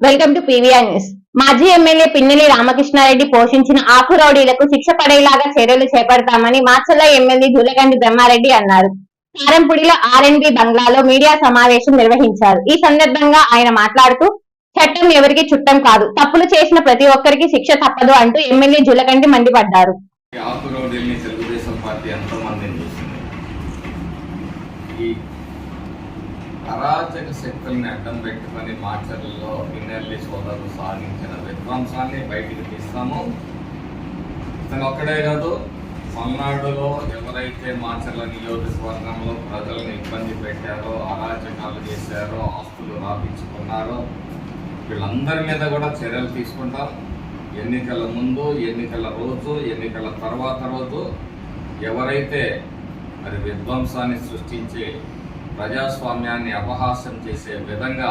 Welcome to PVR news మాజీ MLA Pinnelli Ramakrishna Reddy పోషించిన ఆకు రౌడీలకు శిక్ష పడేలాగా చర్యలు చేపడతామని మాచల్ల ఎమ్మెల్యే దూలగండి బ్రహ్మారెడ్డి అన్నారు. కారంపూడిలో ఆర్ఎన్బి బంగ్లాలో మీడియా సమావేశం నిర్వహించారు. ఈ సందర్భంగా ఆయన మాట్లాడుతూ చట్టం ఎవరికి చుట్టం కాదు. తప్పులు చేసిన ప్రతి ఒక్కరికి శిక్ష తప్పదు అంటూ ఎమ్మెల్యే జులగండి మండిపడ్డారు ఈ ఆకు రౌడీల్ని తెలుగుదేశం పార్టీ ఎంతో మందిని చూసింది ఈ అరాచక శక్తుల్ని అడ్డం పెట్టుకొని మాచర్లలో పిన్నెల్లి సోదరులు సాగించిన విధ్వంసాన్ని బయటికి తీస్తాము. ఇతను ఒక్కడే కాదు పల్నాడులో ఎవరైతే మాచర్ల నియోజకవర్గంలో ప్రజలను ఇబ్బంది పెట్టారో అరాచకాలు చేశారో ఆస్తులు రాపించుకున్నారో వీళ్ళందరి మీద కూడా చర్యలు తీసుకుంటాం. ఎన్నికల ముందు ఎన్నికల రోజు ఎన్నికల తర్వాత రోజు ఎవరైతే మరి విధ్వంసాన్ని సృష్టించి ప్రజాస్వామ్యాన్ని అపహాస్యం చేసే విధంగా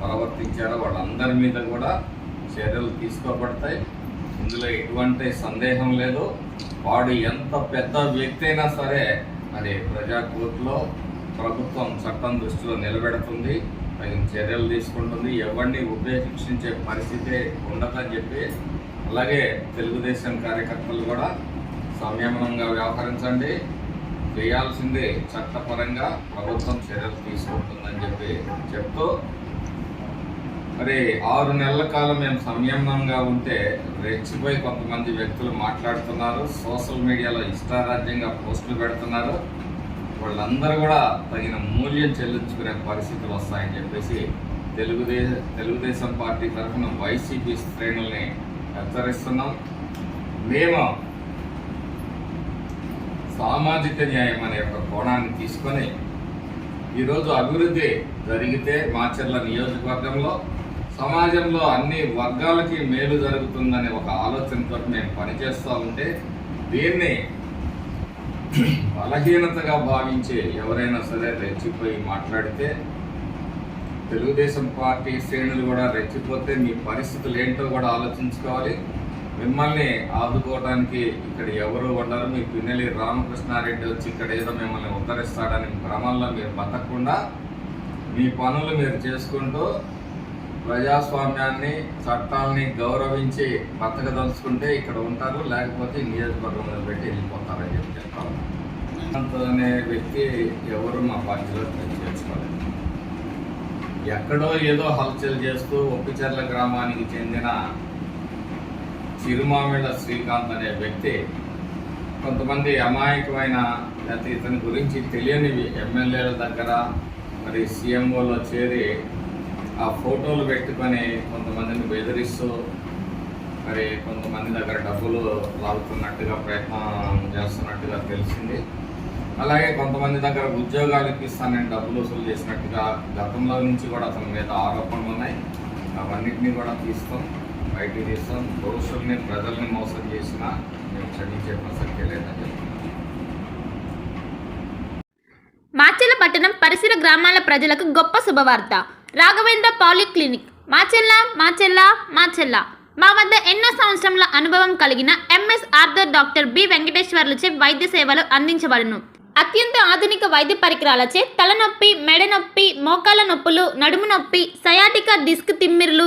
ప్రవర్తించారో వాళ్ళందరి మీద కూడా చర్యలు తీసుకోబడతాయి. ఇందులో ఎటువంటి సందేహం లేదు. వాడు ఎంత పెద్ద వ్యక్తి అయినా సరే మరి ప్రజా కోర్టులో ప్రభుత్వం చట్టం దృష్టిలో నిలబెడుతుంది తగిన చర్యలు తీసుకుంటుంది. ఎవరిని ఉపేక్షించే పరిస్థితే ఉండదని చెప్పి అలాగే తెలుగుదేశం కార్యకర్తలు కూడా సంయమనంగా వ్యవహరించండి. చేయాల్సిందే చట్టపరంగా ప్రభుత్వం చర్యలు తీసుకుంటుందని చెప్పి చెప్తూ మరి ఆరు నెలల కాలం మేము సంయమనంగా ఉంటే రెచ్చిపోయి కొంతమంది వ్యక్తులు మాట్లాడుతున్నారు సోషల్ మీడియాలో ఇష్టారాజ్యంగా పోస్టులు పెడుతున్నారు. వాళ్ళందరూ కూడా తగిన మూల్యం చెల్లించుకునే పరిస్థితులు వస్తాయని చెప్పేసి తెలుగుదేశం తెలుగుదేశం పార్టీ తరఫున వైసీపీ శ్రేణుల్ని హెచ్చరిస్తున్నాం. మేము సామాజిక న్యాయం అనే ఒక కోణాన్ని తీసుకొని ఈరోజు అభివృద్ధి జరిగితే మాచర్ల నియోజకవర్గంలో సమాజంలో అన్ని వర్గాలకి మేలు జరుగుతుందనే ఒక ఆలోచనతో మేము పనిచేస్తూ ఉంటే దీన్ని బలహీనతగా భావించి ఎవరైనా సరే రెచ్చిపోయి మాట్లాడితే తెలుగుదేశం పార్టీ శ్రేణులు కూడా రెచ్చిపోతే మీ పరిస్థితులు ఏంటో కూడా ఆలోచించుకోవాలి. మిమ్మల్ని ఆదుకోవడానికి ఇక్కడ ఎవరు ఉండరు మీ పిన్నెలి రామకృష్ణారెడ్డి వచ్చి ఇక్కడ ఏదో మిమ్మల్ని ఉద్ధరిస్తాడని భ్రమంలో మీరు బతకకుండా మీ పనులు మీరు చేసుకుంటూ ప్రజాస్వామ్యాన్ని చట్టాలని గౌరవించి బతకదలుచుకుంటే ఇక్కడ ఉంటారు లేకపోతే ఈ నియోజకవర్గంలో పెట్టి వెళ్ళిపోతారని చెప్పి చెప్తాను అనే వ్యక్తి ఎవరు మా పార్టీలో చేసుకోలేదు. ఎక్కడో ఏదో హల్చల్ చేస్తూ ఒప్పిచర్ల గ్రామానికి చెందిన చిరుమామిళ్ళ శ్రీకాంత్ అనే వ్యక్తి కొంతమంది అమాయకమైన లేకపోతే ఇతని గురించి తెలియనివి ఎమ్మెల్యేల దగ్గర మరి సీఎంఓలో చేరి ఆ ఫోటోలు పెట్టుకొని కొంతమందిని బెదిరిస్తూ మరి కొంతమంది దగ్గర డబ్బులు లాగుతున్నట్టుగా ప్రయత్నం చేస్తున్నట్టుగా తెలిసింది. అలాగే కొంతమంది దగ్గర ఉద్యోగాలు ఇప్పిస్తానని డబ్బులు వసూలు చేసినట్టుగా గతంలో నుంచి కూడా అతని మీద ఆరోపణలు ఉన్నాయి. అవన్నింటినీ కూడా తీస్తాం. బయటికి తీస్తాం దోషుల్ని ప్రజల్ని మోసం చేసినా మేము క్షమించే ప్రసక్తే లేదని చెప్తున్నాం. మాచెల్ల పట్టణం పరిసర గ్రామాల ప్రజలకు గొప్ప శుభవార్త. రాఘవేంద్ర పాలిక్లినిక్. మాచెల్ల మాచెల్ల మాచెల్ల మా వద్ద ఎన్నో సంవత్సరముల అనుభవం కలిగిన ఎంఎస్ ఆర్థర్ డాక్టర్ బి వెంకటేశ్వర్లచే వైద్య సేవలు అందించబడును. అత్యంత ఆధునిక వైద్య పరికరాలచే తలనొప్పి మెడ నొప్పి మోకాల నొప్పులు నడుము నొప్పి sciatica disc తిమ్మిర్లు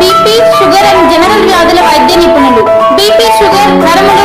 BP sugar and general వ్యాధుల వైద్య నిపుణులు. BP sugar నరముల